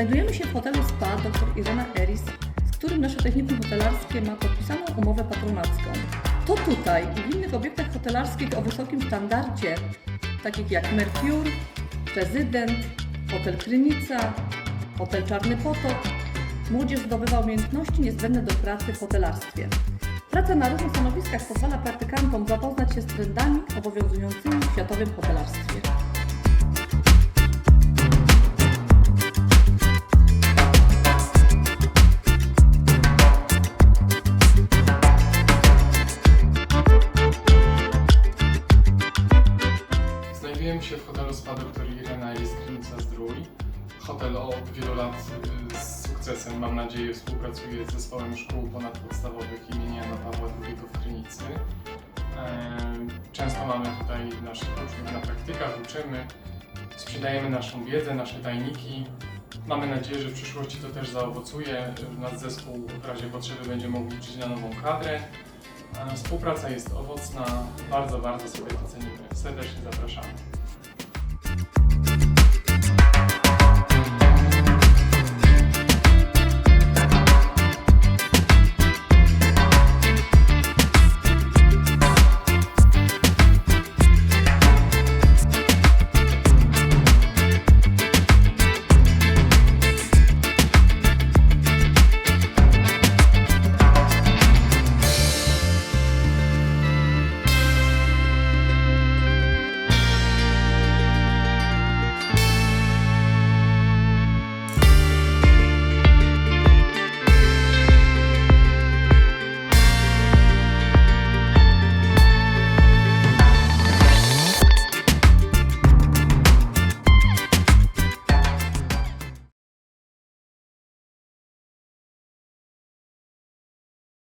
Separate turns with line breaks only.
Znajdujemy się w hotelu SPA dr Irena Eris, z którym nasze technikum hotelarskie ma podpisaną umowę patronacką. To tutaj i w innych obiektach hotelarskich o wysokim standardzie, takich jak Mercure, Prezydent, Hotel Krynica, Hotel Czarny Potok, młodzież zdobywa umiejętności niezbędne do pracy w hotelarstwie. Praca na różnych stanowiskach pozwala praktykantom zapoznać się z trendami obowiązującymi w światowym hotelarstwie.
Znajdujemy się w hotelu Spa Dr. Irena jest Krynica Zdrój. Hotel od wielu lat y, z sukcesem, mam nadzieję, współpracuje z zespołem szkół ponadpodstawowych imienia Jana Pawła II w. Em, Często mamy tutaj naszych uczniów na praktykach, uczymy, sprzedajemy naszą wiedzę, nasze tajniki. Mamy nadzieję, że w przyszłości to też zaowocuje. Nasz zespół w razie potrzeby będzie mógł liczyć na nową kadrę. A Współpraca jest owocna, bardzo, bardzo sobie to cenimy. Serdecznie zapraszamy.